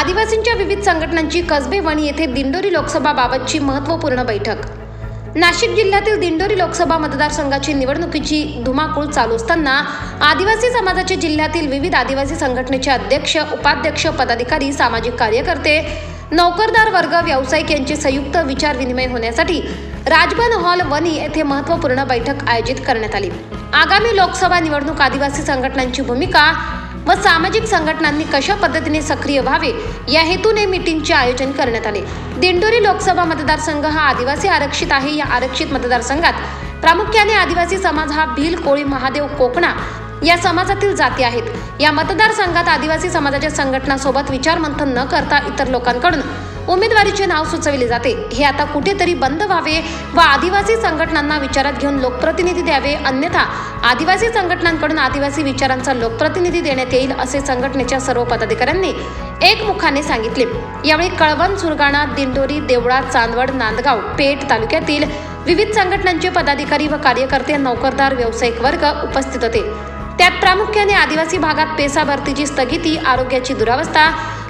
आदिवासींच्या विविध संघटनांची कसबेवणी येथे दिंडोरी लोकसभाबाबतची महत्त्वपूर्ण बैठक. नाशिक जिल्ह्यातील दिंडोरी लोकसभा मतदारसंघाची निवडणुकीची धुमाकूळ चालू असताना आदिवासी समाजाचे जिल्ह्यातील विविध आदिवासी संघटनेचे अध्यक्ष उपाध्यक्ष पदाधिकारी सामाजिक कार्यकर्ते नोकरदार वर्ग व्यावसायिक यांचे संयुक्त विचार विनिमय होण्यासाठी राजभवन हॉल वनी येथे महत्त्वपूर्ण बैठक आयोजित करण्यात आली. आगामी लोकसभा निवडणूक आदिवासी संघटनांची भूमिका व सामाजिक संघटनांनी कशा पद्धतीने सक्रिय व्हावे? या हेतूने मीटिंगचे आयोजन करण्यात आले. दिंडोरी लोकसभा मतदारसंघ हा आदिवासी आरक्षित आहे. या आरक्षित मतदारसंघात प्रामुख्याने आदिवासी समाज हा भील कोळी महादेव कोकणा या समाजातील जाती आहेत. या मतदारसंघात आदिवासी समाजाच्या संघटनासोबत विचारमंथन न करता इतर लोकांकडून उमेदवारीचे नाव सुचविले जाते. हे आता कुठेतरी बंद व्हावे व आदिवासी संघटनांना विचारात घेऊन लोकप्रतिनिधी द्यावे अन्यथा आदिवासी संघटनांकडून आदिवासी विचारांचा लोकप्रतिनिधी देण्यात येईल असे संघटनेच्या सर्व पदाधिकाऱ्यांनी एकमुखाने सांगितले. यावेळी कळवण सुरगाणा दिंडोरी देवळा चांदवड नांदगाव पेठ तालुक्यातील विविध संघटनांचे पदाधिकारी व कार्यकर्ते नोकरदार व्यावसायिक वर्ग उपस्थित होते. त्यात प्रामुख्याने आदिवासी भागात पेसा भरतीची स्थगिती आरोग्याची दुरावस्था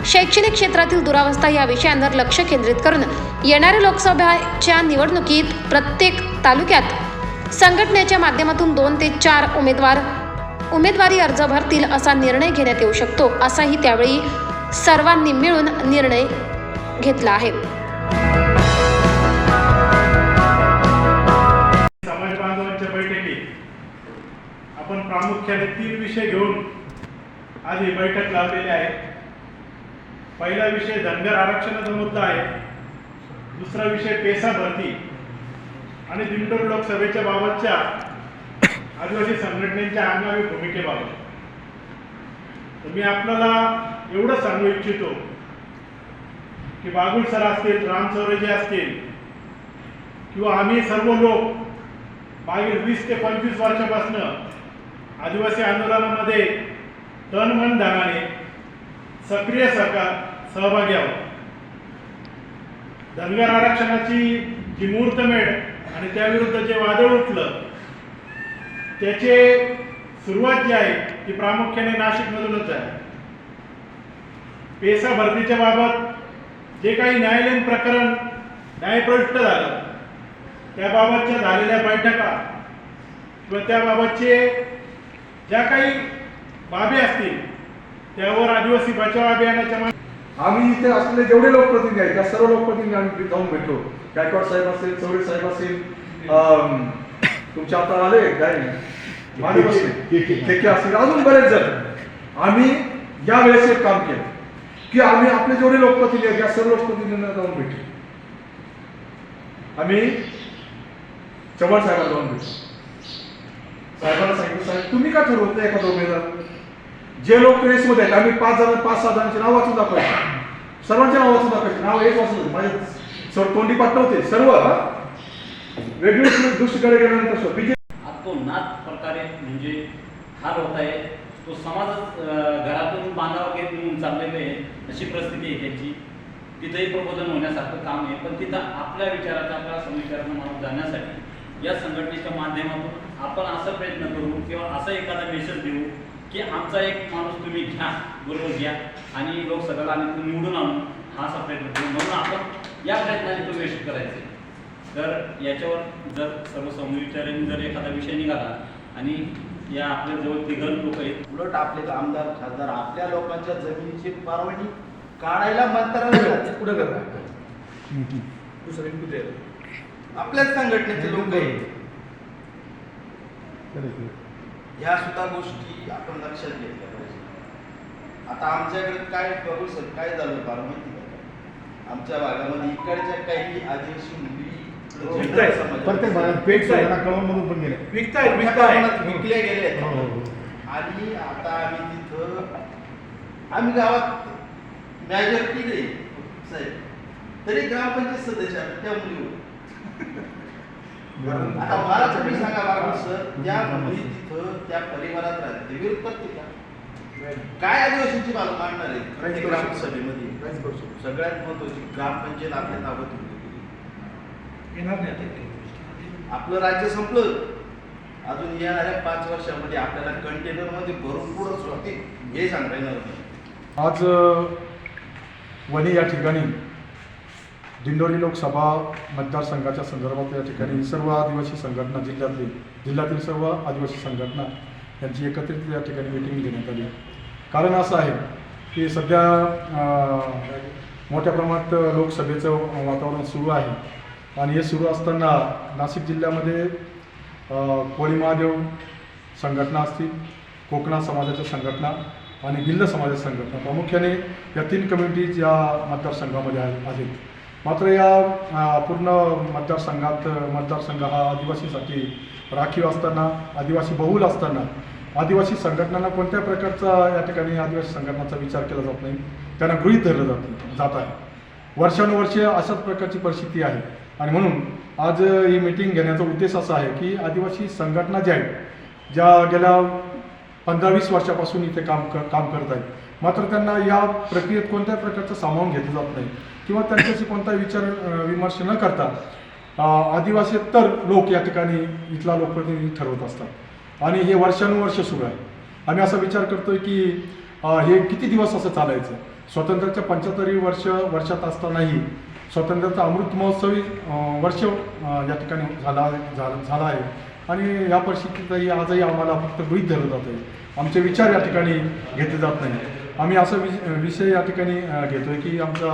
शैक्षणिक क्षेत्रातील दुरावस्था या विषयांवर लक्ष केंद्रित करून येणाऱ्या लोकसभेच्या निवडणुकीत प्रत्येक तालुक्यात संघटनेच्या माध्यमातून दोन ते चार उमेदवार उमेदवारी अर्ज भरतील असा निर्णय घेण्यात येऊ शकतो असाही त्यावेळी सर्वांनी मिळून निर्णय घेतला आहे. आपण प्रामुख्याने तीन विषय घेऊन आज ही बैठक लावलेली आहे. पहिला विषय धनगर आरक्षणाचा मुद्दा आहे. दुसरा विषय पेसा भरती. आणि दिंडोर लोकसभेच्या बाबतच्या आदिवासी संघटनेच्या आगामी भूमिकेबाबत. तर मी आपल्याला एवढं सांगू इच्छितो की बागुल सर असतील राम चौरेजी असतील किंवा आम्ही सर्व लोक मागील वीस ते पंचवीस वर्षापासून आदिवासी आंदोलनामध्ये तन मन धनाने सक्रिय सहकार सहभागी आहोत. धनगर आरक्षणाची जी मुहूर्तमेढ आणि त्याविरुद्ध जे वादळ उठलं त्याचे सुरुवात जी आहे ती प्रामुख्याने नाशिकमधूनच आहे पेसा भरतीच्या बाबत जे काही न्यायालयीन प्रकरण न्यायप्रविष्ट झालं त्याबाबतच्या झालेल्या बैठका किंवा त्याबाबतचे ज्या काही बाबी असतील त्यावर आदिवासी बचाव अभियानाच्या आम्ही इथे असलेले जेवढे लोकप्रतिनिधी आहेत त्या सर्व लोकप्रतिनिधी आम्ही जाऊन भेटलो गायकवाड साहेब असेल चौरे साहेब असेल अम, तुमचे आता आले काय? माने बसले असतील अजून बरेच जण. आम्ही या वेळेस एक काम केलं की आम्ही आपले जेवढे लोकप्रतिनिधी आहेत या सर्व लोकप्रतिनिधींना जाऊन भेटलो आम्ही चव्हाण साहेबांना जाऊन भेटलो साहेबांना सांगितलं साहेब तुम्ही का ठरवता एखादा उमेदवार? जे लोक रेसमध्ये आहेत आम्ही पाच जण पाच सहा जणांची नाव वाचून दाखवायचे सर्वांच्या नाव वाचून दाखवायचे. नाव एक वाचून माझे सर तोंडी पाठवते. सर्व हा? वेगळी गेल्यानंतर सर बीजे नाच प्रकारे म्हणजे हार होत आहे. तो समाजच घरातून बांधावा घेत निघून चाललेले आहे अशी परिस्थिती आहे त्यांची. तिथंही प्रबोधन होण्यासारखं काम आहे. पण तिथं आपल्या विचाराचा आपल्या समीकरण माणूस जाण्यासाठी या संघटनेच्या माध्यमातून आपण असा प्रयत्न करू किंवा असा एखादा मेसेज देऊ की आमचा एक माणूस तुम्ही घ्या बरोबर घ्या आणि लोकसभेला आम्ही निवडून आणू. हा असा प्रयत्न करू. म्हणून आपण या प्रयत्नाने तो वेस्ट करायचे. तर याच्यावर जर सर्व समविचारांनी जर एखादा विषय निघाला आणि या आपल्या जवळ तिघं लोक आहेत. उलट आपले आमदार खासदार आपल्या लोकांच्या जमिनीची परवानगी काढायला मंत्रालय जाते. पुढे करणार? दुसरे कुठे आपल्याच संघटनेचे लोक आहेत. ह्या सुद्धा गोष्टी आपण लक्षात घेतल्या पाहिजे. आता आमच्याकडे काय बघू सर काय झालं फार माहिती का आमच्या भागामध्ये इकडच्या काही आदिवासी मुली विकतायत. समाजात- प्रत्येक भागात पेट सोडा कळवून पण गेले. विकतायत मोठ्या विकतायत. प्रमाणात विकले गेले आहेत. हो, हो. आणि आता आम्ही तिथं आम्ही गावात मॅजॉरिटी नाही साहेब. तरी ग्रामपंचायत सदस्य त्या मुलीवर. आता मला तुम्ही सांगा बाबा सर त्या मुली तिथं त्या परिवारात राहते विरोध करते का? काय आदिवासींची बाजू मांडणार आहे ग्रामसभेमध्ये सगळ्यात महत्वाची ग्रामपंचायत आपल्या ताब्यात. येणार नाही आता. आपलं राज्य संपलं. अजून येणाऱ्या पाच वर्षामध्ये आपल्याला कंटेनरमध्ये भरून पुढं होते हे सांगता येणार. आज वणी या ठिकाणी दिंडोरी लोकसभा मतदारसंघाच्या संदर्भात या ठिकाणी सर्व आदिवासी संघटना जिल्ह्यातली जिल्ह्यातील सर्व आदिवासी संघटना यांची एकत्रित या ठिकाणी मिटिंग घेण्यात आली. कारण असं आहे की सध्या मोठ्या प्रमाणात लोकसभेचं वातावरण सुरू आहे. आणि हे सुरू असताना नाशिक जिल्ह्यामध्ये कोळी महादेव संघटना असतील कोकणा समाजाच्या संघटना आणि भिल्ल समाजाच्या संघटना प्रामुख्याने या तीन कम्युनिटीज या मतदारसंघामध्ये आहेत आहेत. मात्र या पूर्ण मतदारसंघात मतदारसंघ हा आदिवासीसाठी राखीव असताना आदिवासी बहुल असताना आदिवासी संघटनांना कोणत्या प्रकारचा या ठिकाणी आदिवासी संघटनाचा विचार केला जात नाही त्यांना गृहीत धरलं जात जात आहे. वर्षानुवर्षे अशाच प्रकारची परिस्थिती आहे. आणि म्हणून आज ही मीटिंग घेण्याचा उद्देश असा आहे की आदिवासी संघटना ज्या आहेत ज्या गेल्या पंधरा वीस वर्षापासून इथे काम क काम करत आहेत मात्र त्यांना या प्रक्रियेत कोणत्याही प्रकारचं सामावून घेतलं जात नाही. किंवा त्यांच्याशी कोणता विचार विमर्श न करता आदिवासी आदिवासीतर लोक या ठिकाणी इथला लोकप्रतिनिधी ठरवत असतात. आणि हे वर्षानुवर्ष सुरू आहे. आम्ही असा विचार करतोय की हे किती दिवस असं चालायचं? स्वातंत्र्याच्या पंच्याहत्तरी वर्ष वर्षात असतानाही स्वातंत्र्याचा अमृत महोत्सवी वर्ष या ठिकाणी झाला झाला झाला आहे. आणि या परिस्थितीतही आजही आम्हाला फक्त गृहीत धरलं जात आहे आमचे विचार या ठिकाणी घेतले जात नाही आम्ही असा विष विषय या ठिकाणी घेतो घेतोय की आमच्या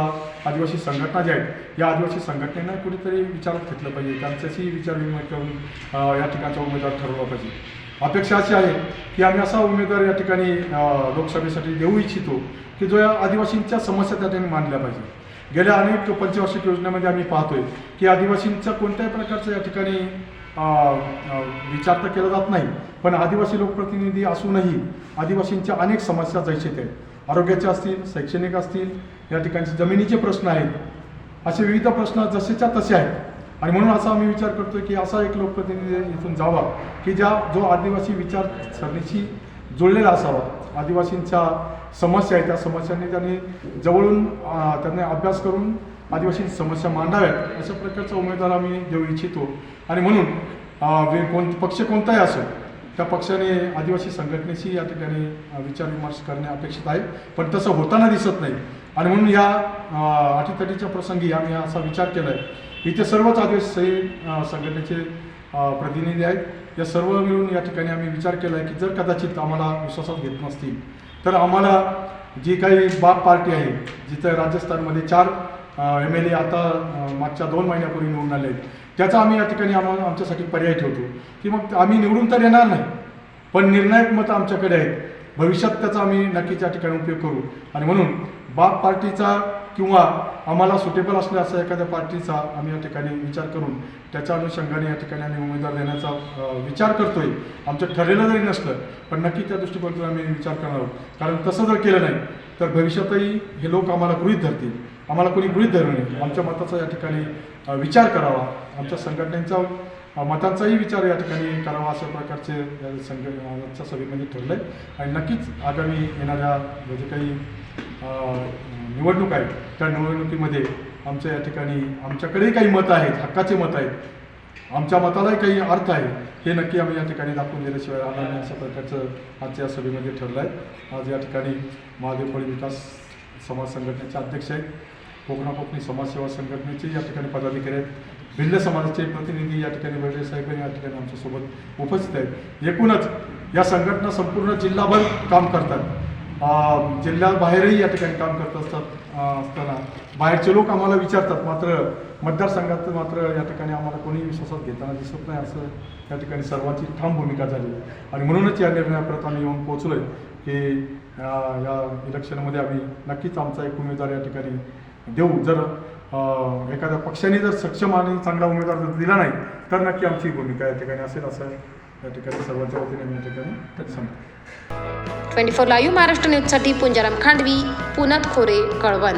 आदिवासी संघटना ज्या आहेत या आदिवासी संघटनेनं कुठेतरी विचारात घेतलं पाहिजे. त्यांच्याशी विचारविनिमय करून या ठिकाणचा उमेदवार ठरवला पाहिजे. अपेक्षा अशी आहे की आम्ही असा उमेदवार या ठिकाणी लोकसभेसाठी देऊ इच्छितो की जो या आदिवासींच्या समस्या त्या ठिकाणी मांडल्या पाहिजे. गेल्या अनेक पंचवार्षिक योजनेमध्ये आम्ही पाहतोय की आदिवासींचा कोणत्याही प्रकारचं या ठिकाणी विचार तर केला जात नाही पण आदिवासी लोकप्रतिनिधी असूनही आदिवासींच्या अनेक समस्या जैसेत आहेत. आरोग्याच्या असतील शैक्षणिक असतील या ठिकाणचे जमिनीचे प्रश्न आहेत. असे विविध प्रश्न जसेच्या तसे आहेत. आणि म्हणून असा आम्ही विचार करतोय की असा एक लोकप्रतिनिधी इथून जावा की ज्या जो आदिवासी विचारसरणीशी जुळलेला असावा. आदिवासींच्या समस्या आहेत त्या समस्यांनी त्यांनी जवळून त्यांनी अभ्यास करून आदिवासी समस्या मांडाव्यात अशा प्रकारचा उमेदवार आम्ही देऊ इच्छितो. आणि म्हणून वे- कोण पक्ष कोणताही असो त्या पक्षाने आदिवासी संघटनेशी या ठिकाणी विचारविमर्श करणे अपेक्षित आहे. पण तसं होताना दिसत नाही. आणि म्हणून या अटीतटीच्या प्रसंगी आम्ही असा विचार केला आहे इथे सर्वच आदिवासी संघटनेचे प्रतिनिधी आहेत. या सर्व मिळून या ठिकाणी आम्ही विचार केला आहे की जर कदाचित आम्हाला विश्वासात घेत नसतील तर आम्हाला जी काही बाप पार्टी आहे जिथं राजस्थानमध्ये चार एम एल ए आता मागच्या दोन महिन्यापूर्वी निवडून आले आहेत. त्याचा आम्ही या ठिकाणी आम्हाला आमच्यासाठी पर्याय ठेवतो. की मग आम्ही निवडून तर येणार नाही पण निर्णायक मतं आमच्याकडे आहेत. भविष्यात त्याचा आम्ही नक्कीच या ठिकाणी उपयोग करू. आणि म्हणून बाप पार्टीचा किंवा आम्हाला सुटेबल असल्या असा एखाद्या पार्टीचा आम्ही या ठिकाणी विचार करून त्याच्या अनुषंगाने या ठिकाणी आम्ही उमेदवार देण्याचा विचार करतोय. आमचं ठरलेलं जरी नसलं पण नक्की त्या दृष्टिकोनातून आम्ही विचार करणार आहोत. कारण तसं जर केलं नाही तर भविष्यातही हे लोक आम्हाला गृहीत धरतील. आम्हाला कोणी गृहीत धरू नये आमच्या मताचा या ठिकाणी विचार करावा. आमच्या संघटनेचा मतांचाही विचार या ठिकाणी करावा अशा प्रकारचे या संघ आजच्या सभेमध्ये ठरलं आहे आणि नक्कीच आगामी येणाऱ्या जे काही निवडणूक आहेत त्या निवडणुकीमध्ये आमच्या या ठिकाणी आमच्याकडेही काही मतं आहेत हक्काचे मतं आहेत आमच्या मतालाही काही अर्थ आहे. हे नक्की आम्ही या ठिकाणी दाखवून दिल्याशिवाय राहणार नाही अशा प्रकारचं आजच्या या सभेमध्ये ठरलं आहे आज या ठिकाणी महादेव कोळी विकास समाज संघटनेचे अध्यक्ष आहेत. कोकणा कोकणी समाजसेवा संघटनेचे या ठिकाणी पदाधिकारी आहेत. भिल्ल समाजाचे प्रतिनिधी या ठिकाणी बर्डे साहेब या ठिकाणी आमच्यासोबत उपस्थित आहेत. एकूणच या संघटना संपूर्ण जिल्हाभर काम करतात. जिल्ह्याबाहेरही या ठिकाणी काम करत असतात असताना. बाहेरचे लोक आम्हाला विचारतात मात्र मतदारसंघात मात्र या ठिकाणी आम्हाला कोणी विश्वासात घेताना दिसत नाही असं या ठिकाणी सर्वांची ठाम भूमिका झाली आणि म्हणूनच या निर्णयापर्यंत आम्ही येऊन पोहोचलोय की या इलेक्शनमध्ये आम्ही नक्कीच आमचा एक उमेदवार या ठिकाणी देऊ. जर एखाद्या पक्षाने जर सक्षम आणि चांगला उमेदवार जर दिला नाही तर नक्की आमची भूमिका या ठिकाणी असेल असं या ठिकाणी सर्वांच्या वतीने मी ठिकाणी सांगतो ट्वेंटी फोर लाईव्ह महाराष्ट्र न्यूजसाठी पुंजाराम खांडवी पुनत खोरे कळवण.